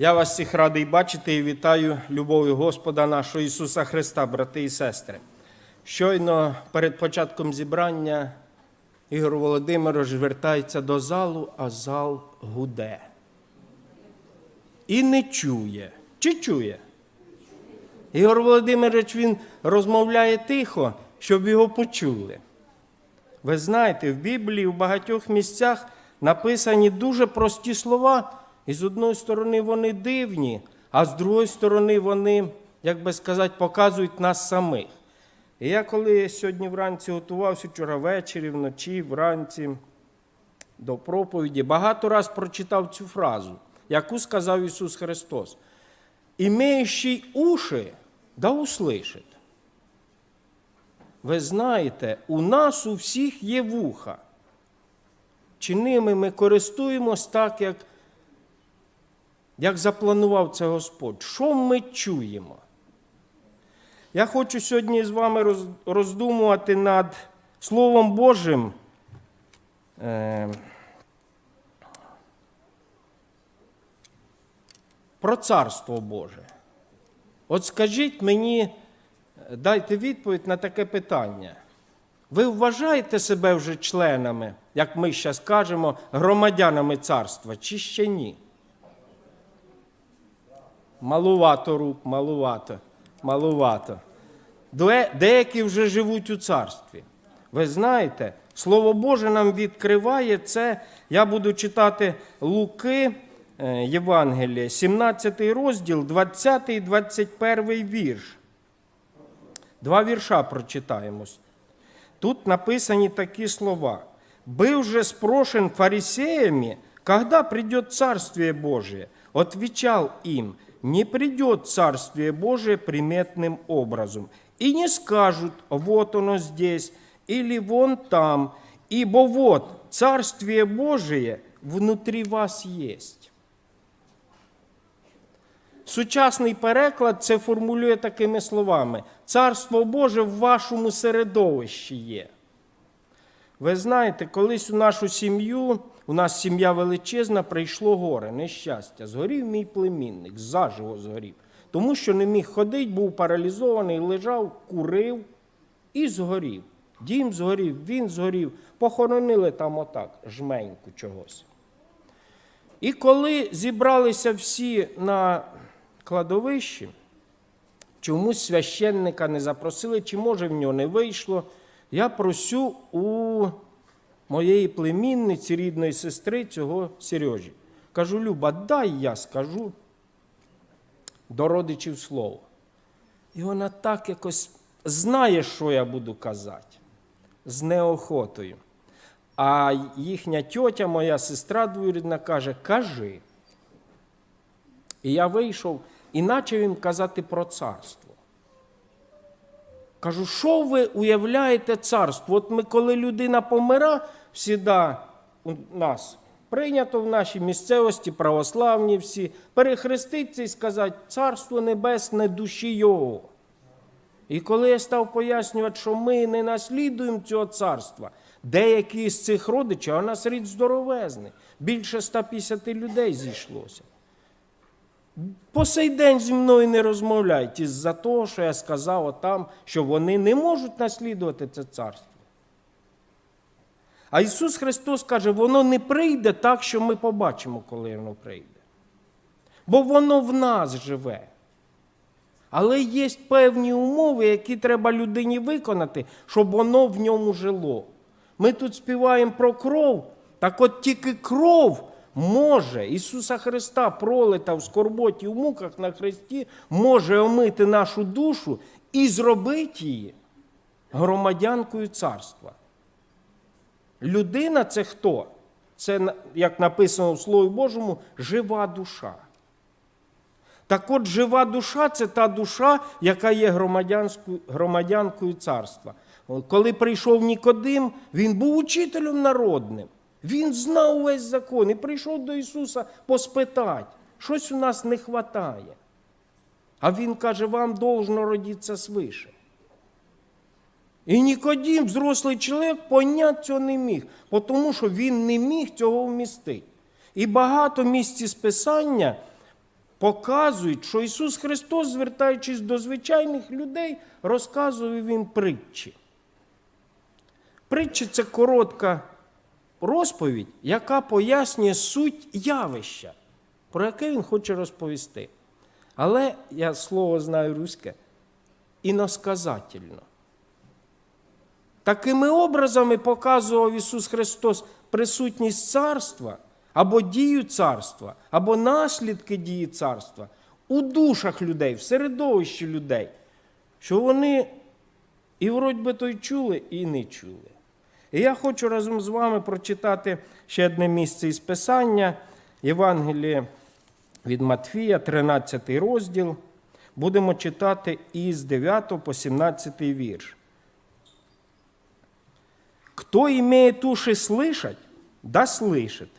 Я вас всіх радий бачити і вітаю любов'ю Господа нашого Ісуса Христа, брати і сестри. Щойно перед початком зібрання Ігор Володимирович вертається до залу, а зал гуде. І не чує. Чи чує? Ігор Володимирович він розмовляє тихо, щоб його почули. Ви знаєте, в Біблії в багатьох місцях написані дуже прості слова, і з одної сторони вони дивні, а з другої сторони вони, як би сказати, показують нас самих. І я коли сьогодні вранці готувався вчора ввечері, вночі, вранці до проповіді, багато раз прочитав цю фразу, яку сказав Ісус Христос. «Імеючий уші, да услышить. Ви знаєте, у нас у всіх є вуха. Чи ними ми користуємось так, як, як запланував це Господь? Що ми чуємо? Я хочу сьогодні з вами роздумувати над Словом Божим. е, Про Царство Боже. От скажіть мені, дайте відповідь на таке питання. Ви вважаєте себе вже членами, як ми зараз кажемо, громадянами царства, чи ще ні? Малувато рук, малувато, малувато. Деякі вже живуть у царстві. Ви знаєте, Слово Боже нам відкриває це. Я буду читати Луки е, Євангелія, 17 розділ, 20 і 21 вірш. Два вірша прочитаємо. Тут написані такі слова. «Был же спрошен фарисеями, когда придет Царствие Божие, отвечал им, не придет Царствие Божие приметным образом, и не скажут, вот оно здесь, или вон там, ибо вот Царствие Божие внутри вас есть». Сучасний переклад це формулює такими словами: Царство Боже в вашому середовищі є. Ви знаєте, колись у нашу сім'ю, у нас сім'я величезна, прийшло горе, нещастя. Згорів мій племінник, заживо згорів. Тому що не міг ходити, був паралізований, лежав, курив і згорів. Дім згорів, він згорів, похоронили там отак, жменьку чогось. І коли зібралися всі на кладовищі, чомусь священника не запросили, чи може в нього не вийшло, я просю у моєї племінниці, рідної сестри цього Сережі. Кажу, Люба, дай я скажу до родичів слово. І вона так якось знає, що я буду казати, з неохотою. А їхня тьотя, моя сестра двоюрідна, каже: Кажи. І я вийшов і почав їм казати про царство. Кажу, що ви уявляєте царство? От ми, коли людина помира, всіда у нас прийнято в нашій місцевості, православні всі, перехреститися і сказати, царство небесне душі його. І коли я став пояснювати, що ми не наслідуємо цього царства, деякі з цих родичів, а у нас рід здоровезний, більше 150 людей зійшлося. По сей день зі мною не розмовляють із-за того, що я сказав отам, що вони не можуть наслідувати це царство. А Ісус Христос каже, воно не прийде так, що ми побачимо, коли воно прийде. Бо воно в нас живе. Але є певні умови, які треба людині виконати, щоб воно в ньому жило. Ми тут співаємо про кров, так от тільки кров може Ісуса Христа пролита в скорботі в муках на хресті, може омити нашу душу і зробити її громадянкою царства. Людина це хто? Це, як написано в Слові Божому, жива душа. Так от жива душа це та душа, яка є громадянкою царства. Коли прийшов Нікодим, він був учителем народним. Він знав весь закон і прийшов до Ісуса поспитати, щось у нас не вистачає. А Він каже, вам должно родитися свише. І Нікодім, взрослий чоловік, понять цього не міг, тому що він не міг цього вмістити. І багато місць Писання показують, що Ісус Христос, звертаючись до звичайних людей, розказував їм притчі. Притчі це коротка розповідь, яка пояснює суть явища, про яке він хоче розповісти. Але я слово знаю руське, іносказательно. Такими образами показував Ісус Христос присутність царства або дію царства, або наслідки дії царства у душах людей, в середовищі людей, що вони і вроді би то й чули, і не чули. І я хочу разом з вами прочитати ще одне місце із Писання, Євангеліє від Матфія, 13 розділ. Будемо читати із 9 по 17 вірш. Кто имеет уши слышать, да слышит.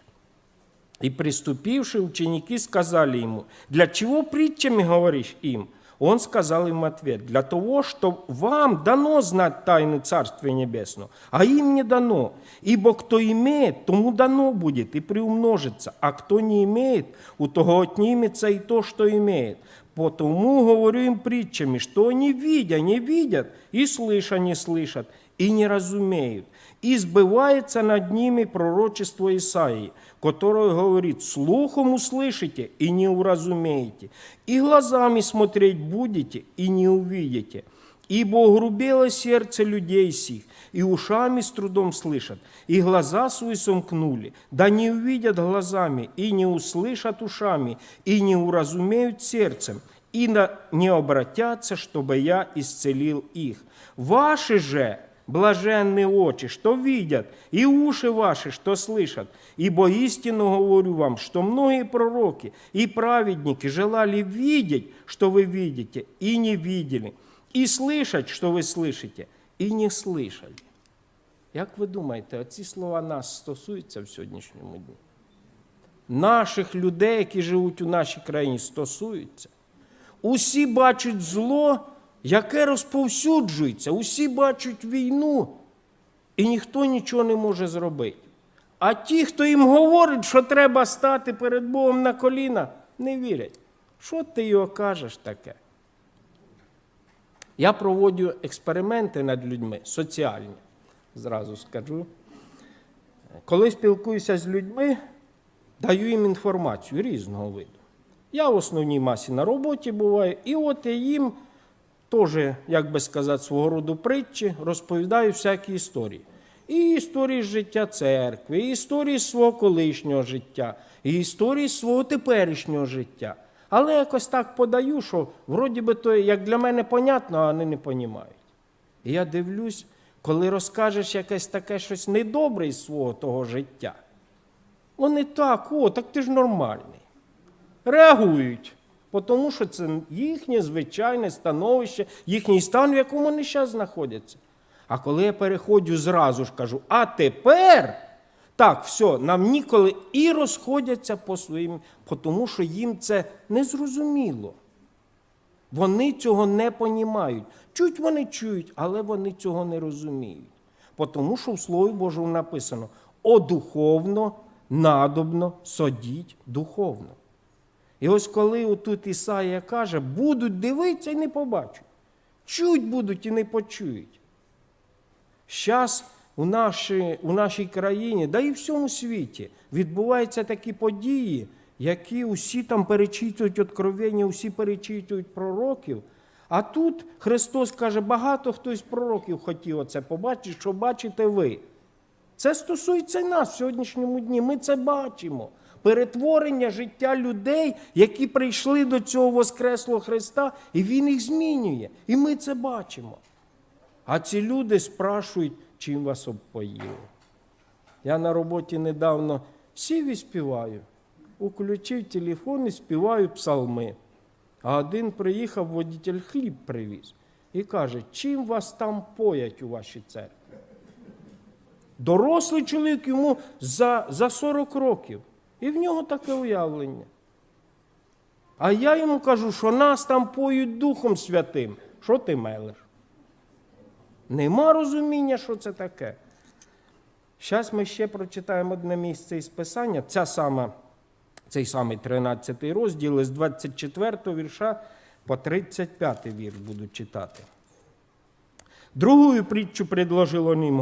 И приступившие ученики сказали ему, для чего притчами говоришь им? Он сказал им в ответ, для того, что вам дано знать тайны Царствия Небесного, а им не дано. Ибо кто имеет, тому дано будет и приумножится, а кто не имеет, у того отнимется и то, что имеет. Потому говорю им притчами, что они видя, не видят, и слыша, не слышат, и не разумеют. И сбывается над ними пророчество Исаии, которое говорит, слухом услышите и не уразумеете, и глазами смотреть будете и не увидите. Ибо огрубело сердце людей сих, и ушами с трудом слышат, и глаза свои сомкнули, да не увидят глазами, и не услышат ушами, и не уразумеют сердцем, и на- не обратятся, чтобы я исцелил их. Ваши же блаженные очи, что видят, и уши ваши, что слышат. Ибо истинно говорю вам, что многие пророки и праведники желали видеть, что вы видите, и не видели, и слышать, что ви слышите, і не слышали. Як ви думаєте, оці слова нас стосуються в сьогоднішньому дні? Наших людей, які живуть у нашій країні, стосуються. Усі бачать зло, яке розповсюджується, усі бачать війну, і ніхто нічого не може зробити. А ті, хто їм говорить, що треба стати перед Богом на коліна, не вірять. Що ти його кажеш таке? Я проводжу експерименти над людьми, соціальні, зразу скажу. Коли спілкуюся з людьми, даю їм інформацію різного виду. Я в основній масі на роботі буваю, і от я їм теж, як би сказати, свого роду притчі, розповідаю всякі історії. І історії життя церкви, і історії свого колишнього життя, і історії свого теперішнього життя. Але якось так подаю, що вроді би то, як для мене понятно, а вони не розуміють. І я дивлюсь, коли розкажеш якесь таке щось недобре із свого того життя. Вони так, о, так ти ж нормальний. Реагують, тому що це їхнє звичайне становище, їхній стан, в якому вони зараз знаходяться. А коли я переходжу зразу ж кажу, а тепер так, все, нам ніколи і розходяться по своїм, тому що їм це незрозуміло. Вони цього не понімають. Чуть вони чують, але вони цього не розуміють. Тому що в Слові Божому написано: о духовно, надобно содіть духовно. І ось коли отут Ісаїя каже, будуть дивитися і не побачать. Чуть будуть і не почують. Зараз у нашій, у нашій країні, да і в всьому світі, відбуваються такі події, які усі там перечитують откровення, усі перечитують пророків. А тут Христос каже, багато хто із пророків хотів оце побачити, що бачите ви. Це стосується нас в сьогоднішньому дні. Ми це бачимо. Перетворення життя людей, які прийшли до цього Воскреслого Христа, і Він їх змінює. І ми це бачимо. А ці люди спрашують, чим вас обпоїли. Я на роботі недавно сів і співаю. Уключив телефон і співаю псалми. А один приїхав, водитель хліб привіз і каже, чим вас там поять у вашій церкві? Дорослий чоловік йому за, за 40 років. І в нього таке уявлення. А я йому кажу, що нас там поють Духом Святим. Що ти мелиш? Нема розуміння, що це таке. Зараз ми ще прочитаємо одне місце із Писання, ця сама цей самий 13 розділ з 24 вірша по 35 вірш буду читати. Другую притчу предложил он им,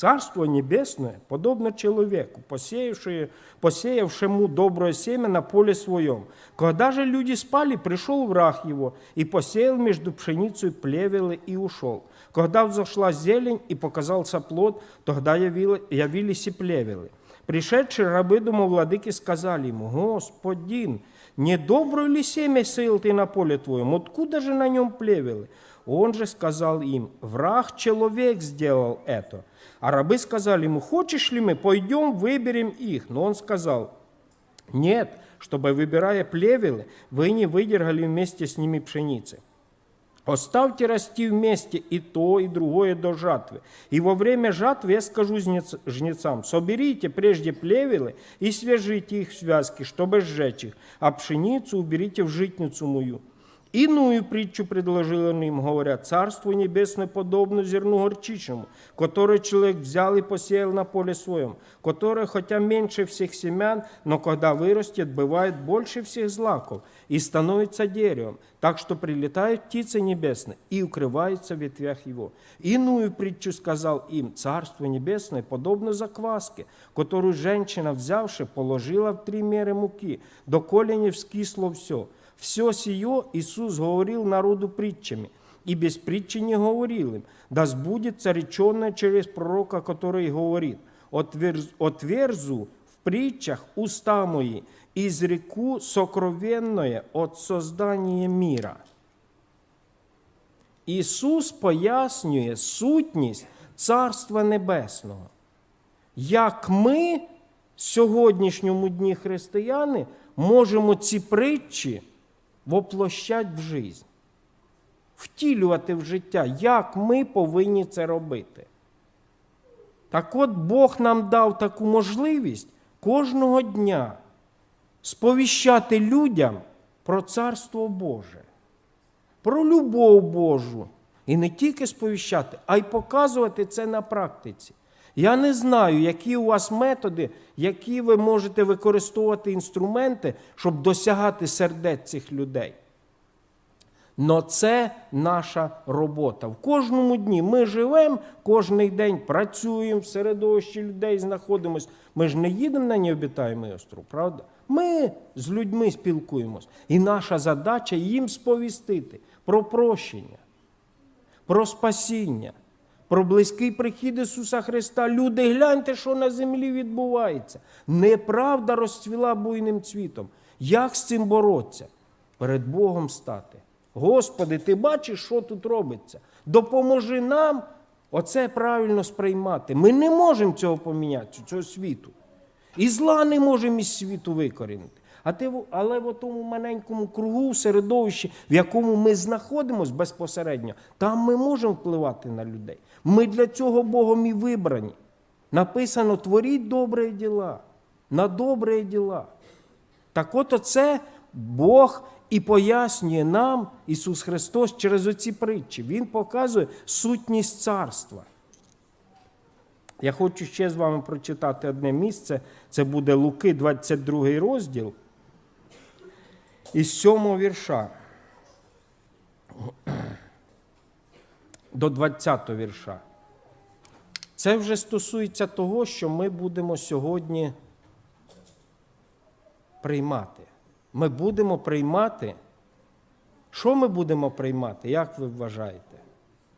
«Царство небесное подобно человеку, посеявшее- посеявшему доброе семя на поле своем. Когда же люди спали, пришел враг его и посеял между пшеницей плевелы и ушел. Когда взошла зелень и показался плод, тогда явило- явились и плевелы. Пришедшие рабы домовладыки сказали ему, «Господин, не доброе ли семя сеял ты на поле твоем? Откуда же на нем плевелы?» Он же сказал им, враг человек сделал это. А рабы сказали ему, хочешь ли мы, пойдем, выберем их. Но он сказал, нет, чтобы, выбирая плевелы, вы не выдергали вместе с ними пшеницы. Оставьте расти вместе и то, и другое до жатвы. И во время жатвы я скажу жнец- жнецам, соберите прежде плевелы и свяжите их в связки, чтобы сжечь их, а пшеницу уберите в житницу мою. Иную притчу предложил он им, говоря, «Царство небесное подобно зерну горчичному, которое человек взял и посеял на поле своем, которое, хотя меньше всех семян, но когда вырастет, бывает больше всех злаков и становится деревом, так что прилетают птицы небесные и укрываются в ветвях его». Иную притчу сказал им, «Царство небесное подобно закваске, которую женщина, взявши, положила в три меры муки, доколе не вскисло все». Все сие Иисус говорил народу притчами, и без притчи не говорил им, да сбудется реченное через пророка, который говорит, «Отверзу в притчах уста мои, изреку сокровенное от создания мира». Ісус пояснює сутність Царства Небесного. Як ми, сьогоднішньому дні християни, можемо ці притчі воплощати в життя, втілювати в життя, як ми повинні це робити. Так от Бог нам дав таку можливість кожного дня сповіщати людям про Царство Боже про любов Божу. І не тільки сповіщати, а й показувати це на практиці. Я не знаю, які у вас методи, які ви можете використовувати інструменти, щоб досягати сердець цих людей. Но це наша робота. В кожному дні ми живемо, кожен день працюємо, в середовищі людей знаходимося. Ми ж не їдемо на необітаємий остров, правда? Ми з людьми спілкуємось. І наша задача їм сповістити про прощення, про спасіння, про близький прихід Ісуса Христа. Люди, гляньте, що на землі відбувається. Неправда розцвіла буйним цвітом. Як з цим боротися? Перед Богом стати. Господи, ти бачиш, що тут робиться? Допоможи нам оце правильно сприймати. Ми не можемо цього поміняти, цього світу. І зла не можемо із світу викорінити. А ти, але в тому маленькому кругу, середовищі, в якому ми знаходимося безпосередньо, там ми можемо впливати на людей. Ми для цього Богом і вибрані. Написано: творіть добрі діла, на добрі діла. Так от оце Бог і пояснює нам, Ісус Христос, через оці притчі. Він показує сутність царства. Я хочу ще з вами прочитати одне місце. Це буде Луки, 22 розділ. Із 7 вірша до 20 вірша. Це вже стосується того, що ми будемо сьогодні приймати. Ми будемо приймати. Що ми будемо приймати, як ви вважаєте?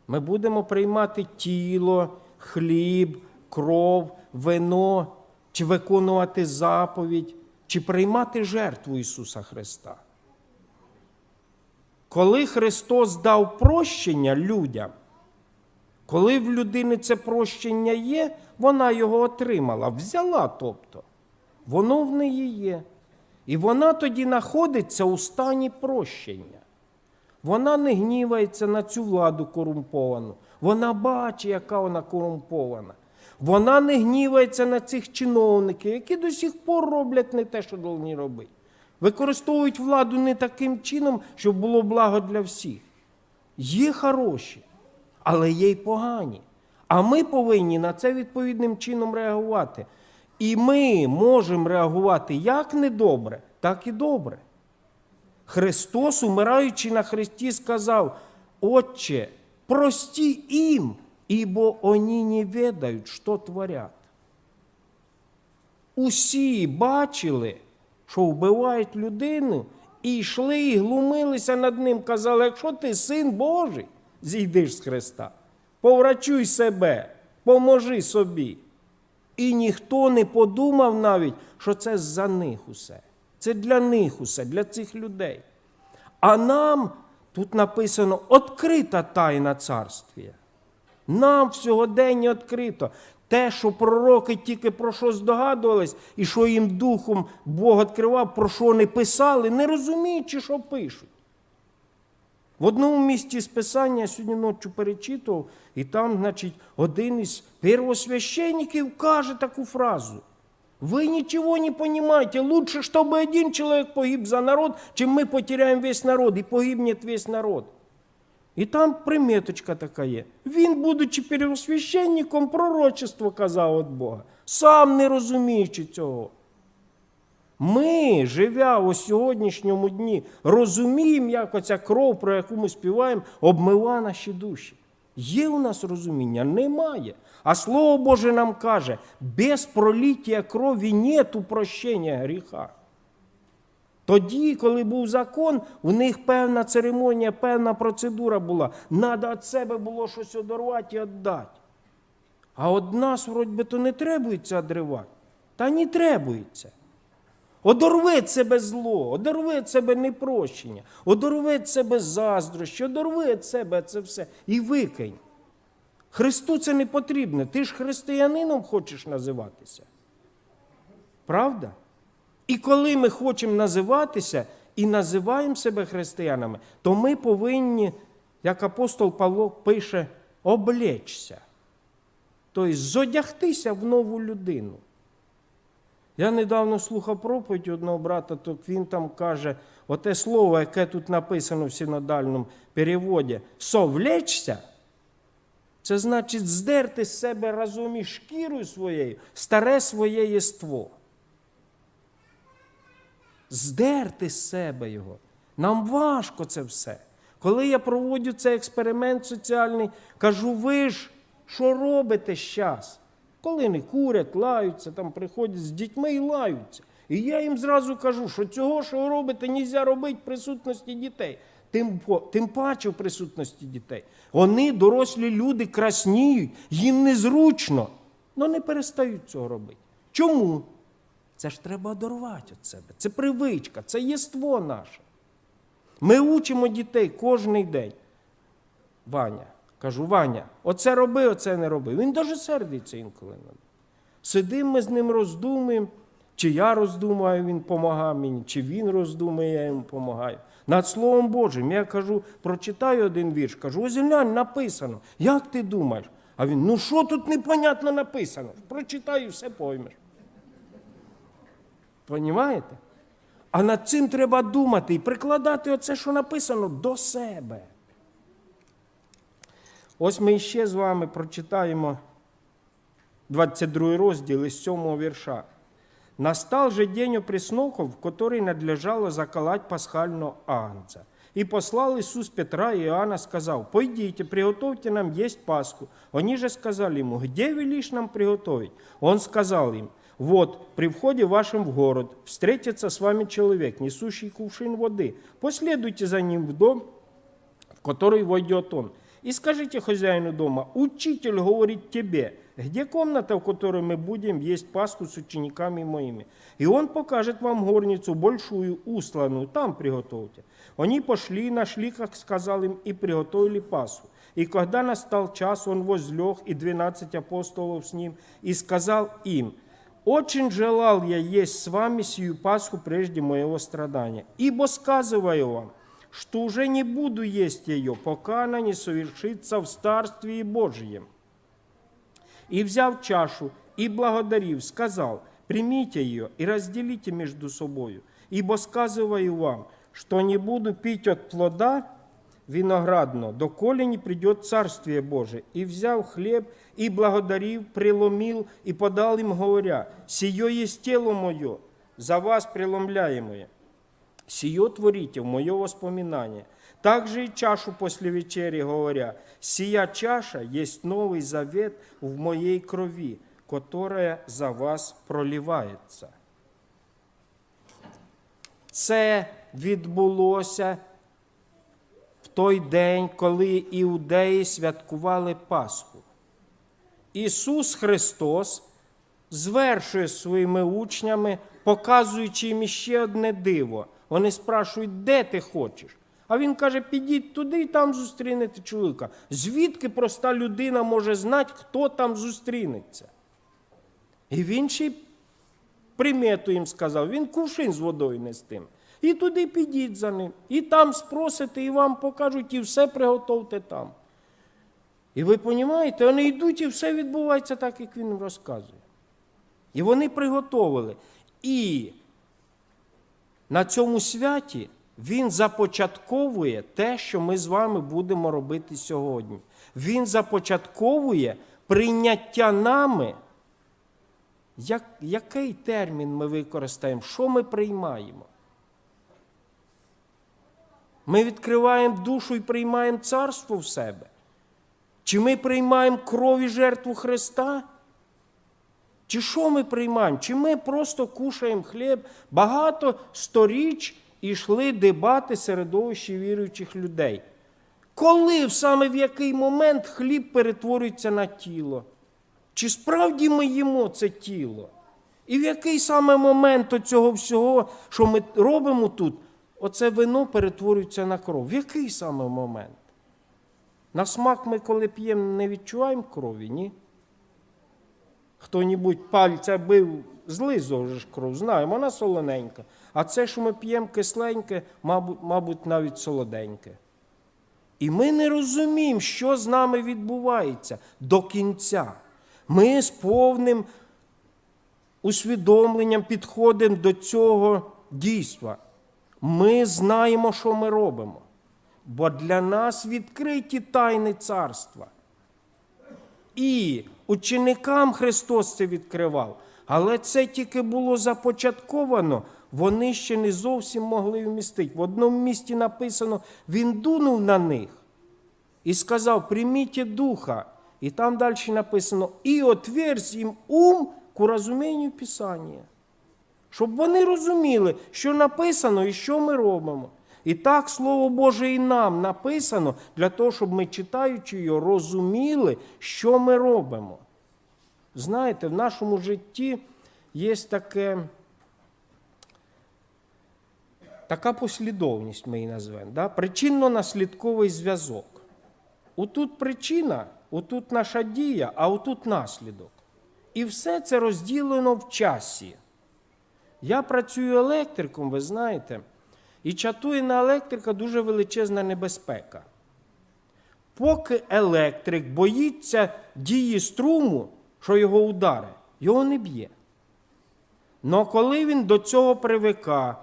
Ми будемо приймати тіло, хліб, кров, вино, чи виконувати заповідь, чи приймати жертву Ісуса Христа. Коли Христос дав прощення людям, коли в людини це прощення є, вона його отримала, взяла, тобто, воно в неї є. І вона тоді знаходиться у стані прощення. Вона не гнівається на цю владу корумповану. Вона бачить, яка вона корумпована. Вона не гнівається на цих чиновників, які до сих пор роблять не те, що повинні робити. Використовують владу не таким чином, щоб було благо для всіх. Є хороші, але є й погані. А ми повинні на це відповідним чином реагувати. І ми можемо реагувати як недобре, так і добре. Христос, умираючи на Христі, сказав: Отче, прости їм, ібо вони не ведають, що творять. Усі бачили, що вбивають людину, і йшли і глумилися над ним, казали, якщо ти син Божий, зійдиш з Христа, поврачуй себе, поможи собі. І ніхто не подумав навіть, що це за них усе. Це для них усе, для цих людей. А нам тут написано відкрита тайна царствія. Нам в сьогоденні відкрито. Те, що пророки тільки про що здогадувались, і що їм духом Бог відкривав, про що вони писали, не розуміючи, що пишуть. В одному місці з Писання я сьогодні ночі перечитував, і там, значить, один із первосвященників каже таку фразу. Вы ничего не понимаете. Лучше, чтобы один человек погиб за народ, чем мы потеряем весь народ, и погибнет весь народ. І там приметочка така є. Він, будучи первосвященником, пророчество казав від Бога, сам не розуміючи цього. Ми, живя у сьогоднішньому дні, розуміємо, як оця кров, про яку ми співаємо, обмива наші душі. Є у нас розуміння? Немає. А Слово Боже нам каже, без проліття крові нету прощення гріха. Тоді, коли був закон, у них певна церемонія, певна процедура була. Надо від себе було щось одорвати і віддати. А од нас, вроді то не требується одривати. Та не требується. Одорви від себе зло, одорви себе непрощення, одорви себе заздрощі, одорви себе це все і викинь. Христу це не потрібно. Ти ж християнином хочеш називатися. Правда? І коли ми хочемо називатися і називаємо себе християнами, то ми повинні, як апостол Павло пише, облечься. Тобто зодягтися в нову людину. Я недавно слухав проповідь одного брата, то він там каже, оте слово, яке тут написано в синодальному переводі, совлечься, це значить здерти з себе разом із шкірою своєю старе своє єство. Здерти з себе його. Нам важко це все. Коли я проводжу цей експеримент соціальний, кажу, ви ж що робите зараз? Коли не курять, лаються, там приходять з дітьми і лаються. І я їм зразу кажу, що цього, що ви робите, не можна робити в присутності дітей. Тим, тим паче в присутності дітей. Вони, дорослі люди, красніють, їм незручно, але не перестають цього робити. Чому? Це ж треба одорвати від себе. Це привичка, це єство наше. Ми учимо дітей кожен день. Ваня, кажу, Ваня, оце роби, оце не роби. Він дуже сердиться інколи на мене. Сидимо ми з ним роздумуємо, чи я роздумаю, він допомагає мені, чи він роздумує, я йому допомагаю. Над Словом Божим я кажу, прочитаю один вірш, кажу, ось глянь, написано. Як ти думаєш? А він, ну що тут непонятно написано? Прочитаю, все поймеш. Понімаєте? А над цим треба думати і прикладати оце, що написано, до себе. Ось ми ще з вами прочитаємо 22 розділ із 7 вірша. Настал же день опресноков, в который надлежало заколоть пасхального агнца. И послал Иисус Петра и Иоанна, сказал, «Пойдите, приготовьте нам есть Пасху». Они же сказали ему, «Где велишь нам приготовить?» Он сказал им, «Вот, при входе вашем в город встретится с вами человек, несущий кувшин воды. Последуйте за ним в дом, в который войдет он. И скажите хозяину дома, учитель говорит тебе, где комната, в которой мы будем есть Пасху с учениками моими? И он покажет вам горницу большую, устланную, там приготовьте. Они пошли, нашли, как сказал им, и приготовили Пасху. И когда настал час, он возлег, и двенадцать апостолов с ним, и сказал им, очень желал я есть с вами сию Пасху прежде моего страдания. Ибо сказываю вам, что уже не буду есть ее, пока она не совершится в Царствии Божьем. И взяв чашу, и благодарив, сказал, примите ее и разделите между собою, ибо сказываю вам, что не буду пить от плода виноградно, доколе не придет Царствие Божие. И взяв хлеб, и благодарив, преломил, и подал им, говоря, «Сие есть тело мое, за вас преломляемое. Сие творите в мое воспоминание». Также и чашу после вечери, говоря, «Сия чаша есть новый завет в моей крови, которая за вас проливается». Це відбулося в той день, коли іудеї святкували Пасху. Ісус Христос звершує своїми учнями, показуючи їм іще одне диво. Вони спрашують, де ти хочеш? А він каже: підіть туди і там зустрінете чоловіка. Звідки проста людина може знати, хто там зустрінеться? І він ще примету їм сказав, він кувшин з водою нестим. І туди підіть за ним, і там спросите, і вам покажуть, і все приготовте там. І ви розумієте, вони йдуть, і все відбувається так, як він розказує. І вони приготовили. І на цьому святі він започатковує те, що ми з вами будемо робити сьогодні. Він започатковує прийняття нами. Як, який термін ми використаємо? Що ми приймаємо? Ми відкриваємо душу і приймаємо царство в себе? Чи ми приймаємо кров і жертву Христа? Чи що ми приймаємо? Чи ми просто кушаємо хліб? Багато сторіч ішли дебати середовищі віруючих людей. Коли саме в який момент хліб перетворюється на тіло? Чи справді ми їмо це тіло? І в який саме момент цього всього, що ми робимо тут, оце вино перетворюється на кров? В який саме момент? На смак ми, коли п'ємо, не відчуваємо крові, ні? Хто-нібудь пальця бив, злизав же ж кров, знаємо, вона солоненька. А це, що ми п'ємо кисленьке, мабуть, навіть солоденьке. І ми не розуміємо, що з нами відбувається до кінця. Ми з повним усвідомленням підходимо до цього дійства. Ми знаємо, що ми робимо. Бо для нас відкриті тайни царства. І ученикам Христос це відкривав. Але це тільки було започатковано, вони ще не зовсім могли вмістити. В одному місті написано, він дунув на них і сказав: прийміть духа. І там далі написано, і отверз їм ум к розумінню Писання. Щоб вони розуміли, що написано і що ми робимо. І так Слово Боже і нам написано для того, щоб ми, читаючи його, розуміли, що ми робимо. Знаєте, в нашому житті є таке, така послідовність, ми її назвемо, да? причинно-наслідковий зв'язок. Отут причина, отут наша дія, а отут наслідок. І все це розділено в часі. Я працюю електриком, ви знаєте, і чатує на електрика дуже величезна небезпека. Поки електрик боїться дії струму, що його удари, його не б'є. Но коли він до цього привика,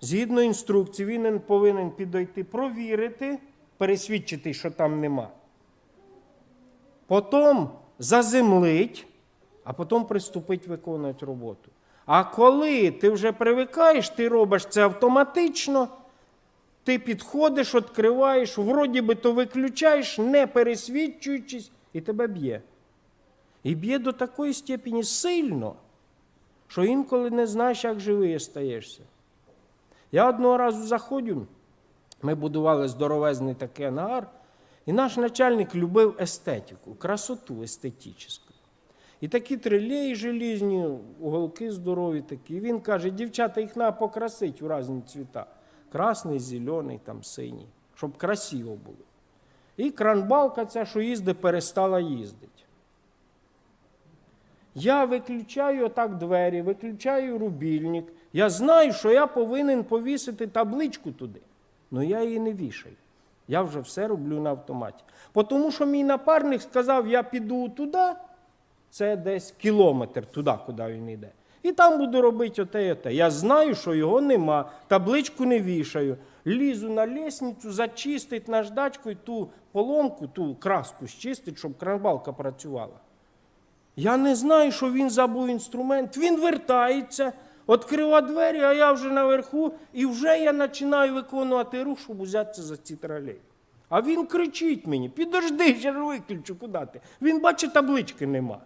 згідно інструкції, він повинен підійти провірити, пересвідчити, що там нема. Потім заземлить, а потім приступить виконувати роботу. А коли ти вже привикаєш, ти робиш це автоматично, ти підходиш, відкриваєш, вроді би то виключаєш, не пересвідчуючись, і тебе б'є. І б'є до такої степені сильно, що інколи не знаєш, як живий стаєшся. Я одного разу заходжу, ми будували здоровезний такий ангар, і наш начальник любив естетику, красоту естетичну. І такі трилеї желізні, уголки здорові такі. І він каже, дівчата, їх треба покрасити у різні цвіта. Красний, зелений, там, синій, щоб красиво було. І кранбалка ця, що їздить, перестала їздити. Я виключаю отак двері, виключаю рубільник. Я знаю, що я повинен повісити табличку туди. але я її не вішаю. Я вже все роблю на автоматі. Тому що мій напарник сказав, я піду туди, це десь кілометр туди, куди він йде. І там буду робити оте і оте. Я знаю, що його нема, табличку не вішаю. Лізу на лісницю, зачистить наждачкою ту поломку, ту краску щистить, щоб кранбалка працювала. Я не знаю, що він забув інструмент. Він вертається, відкрива двері, а я вже наверху, і вже я починаю виконувати рух, щоб взятися за ці тролей. А він кричить мені: підожди, я виключу, куди ти? Він бачить, таблички нема.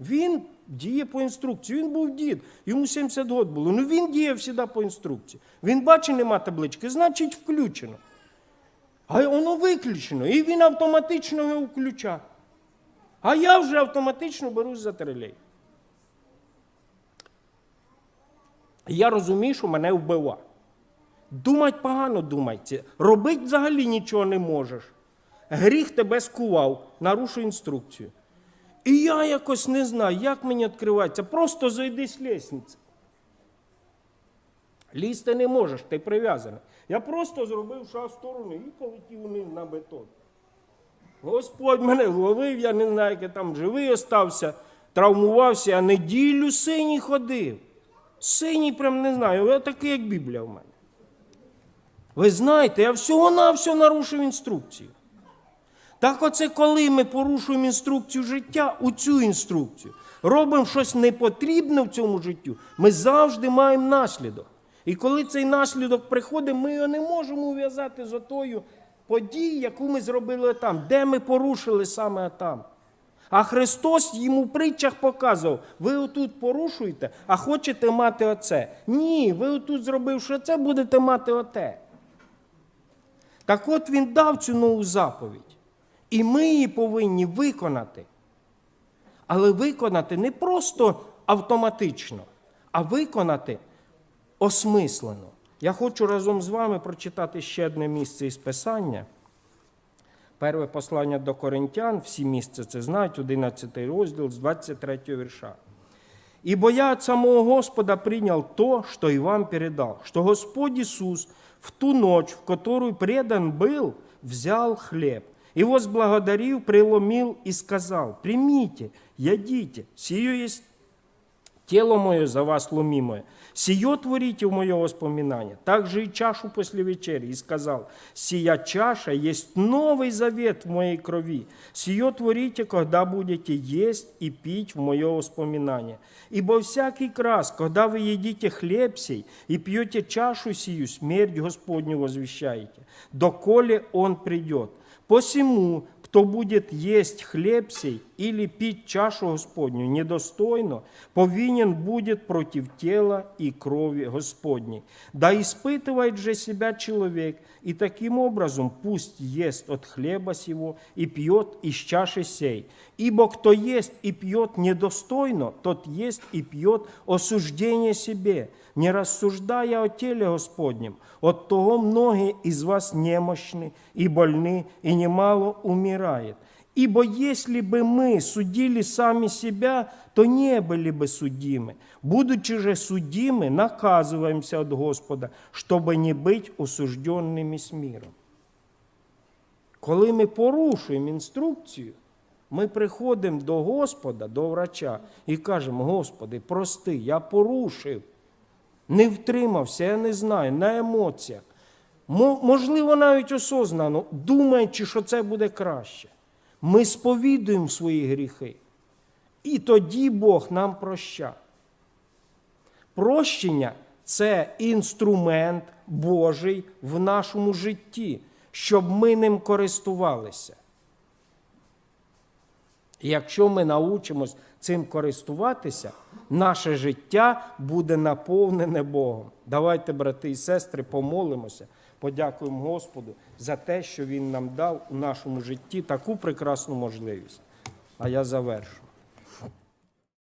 Він діє по інструкції. Він був дід, йому 70 років було. Ну він діє завжди по інструкції. Він бачить, нема таблички, значить включено. А воно виключено, і він автоматично його включає. А я вже автоматично берусь за трелей. Я розумію, що мене вбива. Думать погано думайте. Робити взагалі нічого не можеш. Гріх тебе скував, нарушу інструкцію. І я якось не знаю, як мені відкривається. Просто зайди з лісниці. Лізти не можеш, ти прив'язаний. Я просто зробив шаг в сторону і полетів вниз на бетон. Господь мене вловив, я не знаю, як я там живий остався, травмувався, а неділю синій ходив. Синій прям не знаю, я такий, як Біблія в мене. Ви знаєте, я всього-навсього нарушив інструкцію. Так оце коли ми порушуємо інструкцію життя, у цю інструкцію, робимо щось непотрібне в цьому життю, ми завжди маємо наслідок. І коли цей наслідок приходить, ми його не можемо ув'язати з отою подією, яку ми зробили там, де ми порушили саме там. А Христос йому в притчах показував, ви отут порушуєте, а хочете мати оце. Ні, ви отут зробивши це, будете мати оте. Так от він дав цю нову заповідь. І ми її повинні виконати. Але виконати не просто автоматично, а виконати осмислено. Я хочу разом з вами прочитати ще одне місце із Писання. Перше послання до Коринтян, всі місця це знають, 11 розділ з 23 вірша. Ибо я от самого Господа принял то, что и вам передал, что Господь Иисус в ту ночь, в которую предан был, взял хлеб и возблагодарил, преломил и сказал, примите, ядите, сие есть тело мое за вас ломимое. Сие творите в мое воспоминание. Также и чашу после вечери. И сказал, сия чаша есть новый завет в моей крови. Сие творите, когда будете есть и пить в мое воспоминание. Ибо всякий раз, когда вы едите хлеб сей и пьете чашу сию, смерть Господню возвещаете, доколе Он придет. Посему, кто будет есть хлеб сей или пить чашу Господню недостойно, повинен будет против тела и крови Господней. Да испытывает же себя человек, и таким образом пусть ест от хлеба сего и пьет из чаши сей. Ибо кто ест и пьет недостойно, тот ест и пьет осуждение себе, не рассуждая о теле Господнем. От того многие из вас немощны и больны, и немало умирает. Ибо если бы мы судили сами себя, то не были бы судимы. Будучи же судимы, наказываемся от Господа, чтобы не быть осужденными с миром. Коли ми порушуємо інструкцію, ми приходимо до Господа, до врача і кажемо: Господи, прости, я порушив, не втримався, я не знаю, на емоціях. Мо- Можливо, навіть осознано, думаючи, що це буде краще. Ми сповідуємо свої гріхи. І тоді Бог нам прощає. Прощення це інструмент Божий в нашому житті, щоб ми ним користувалися. Якщо ми научимось цим користуватися, наше життя буде наповнене Богом. Давайте, брати і сестри, помолимося, подякуємо Господу за те, що Він нам дав у нашому житті таку прекрасну можливість. А я завершу.